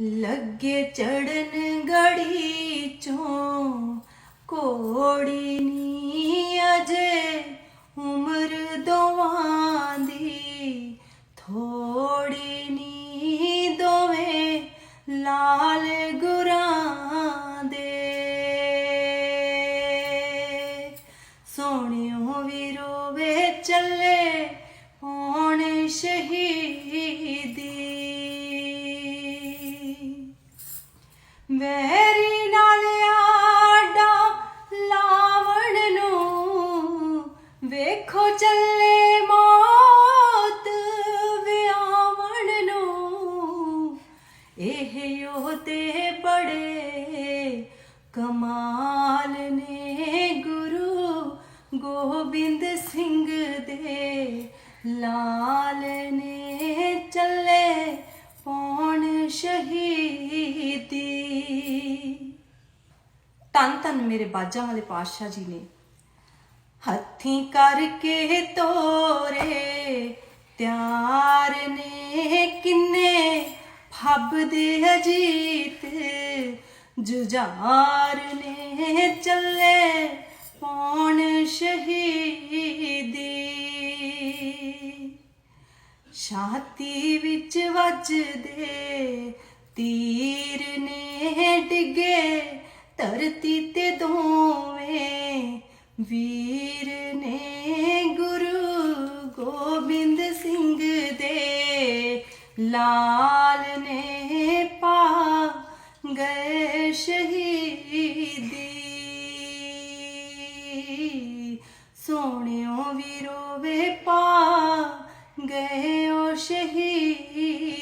ਲੱਗੇ ਚੜਨ ਗੜੀ ਚੋਂ ਕੋੜੀ ਨੀ ਅਜੇ ਉਮਰ ਦੋਵਾਂ ਦੀ ਥੋੜੀ ਨੀ ਦੋਵੇਂ ਲਾਲ ਗੁਰਾਂ ਦੇ। ਸੋਹਣਿਓ ਵੀ ਰੋਵੇ ਚੱਲੇ ਹੋਣੇ ਵੈਰੀ ਨਾਲ ਆਡਾ ਲਾਵਣ ਨੂੰ ਵੇਖੋ ਚੱਲੇ ਮੌਤ ਵਿਆਵਣ ਨੂੰ। ਇਹ ਉਹ ਤੇ ਬੜੇ ਕਮਾਲ ਨੇ ਗੁਰੂ ਗੋਬਿੰਦ ਸਿੰਘ ਦੇ। ਲਾਲ ਨੇ ਚੱਲੇ ਪੌਣ ਸ਼ਹੀਦੀ ਤਨ ਤਨ ਮੇਰੇ ਬਾਜਾਂ ਵਾਲੇ ਪਾਤਸ਼ਾਹ ਜੀ ਨੇ। ਹੱਥੀਂ ਕਰਕੇ ਤੋਰੇ, ਤਿਆਰ ਨੇ ਕਿੰਨੇ ਫੱਬ ਦੇ ਅਜੀਤ, ਜੁਝਾਰ ਨੇ ਚੱਲੇ ਪੌਣ ਸ਼ਹੀਦੀ ਛਾਤੀ ਵਿੱਚ ਵੱਜਦੇ, ਤੀਰ ਨੇ ਡਿੱਗੇ ਧਰਤੀ ਤੇ ਦੋਵੇਂ ਵੀਰ ਨੇ ਗੁਰੂ ਗੋਬਿੰਦ ਸਿੰਘ ਦੇ ਲਾਲ ਨੇ ਪਾ ਗਏ ਸ਼ਹੀਦੀ। ਸੋਹਣਿਓ ਵੀਰੋ ਵੇ ਪਾ ਗਏ ਓ ਸ਼ਹੀਦੀ।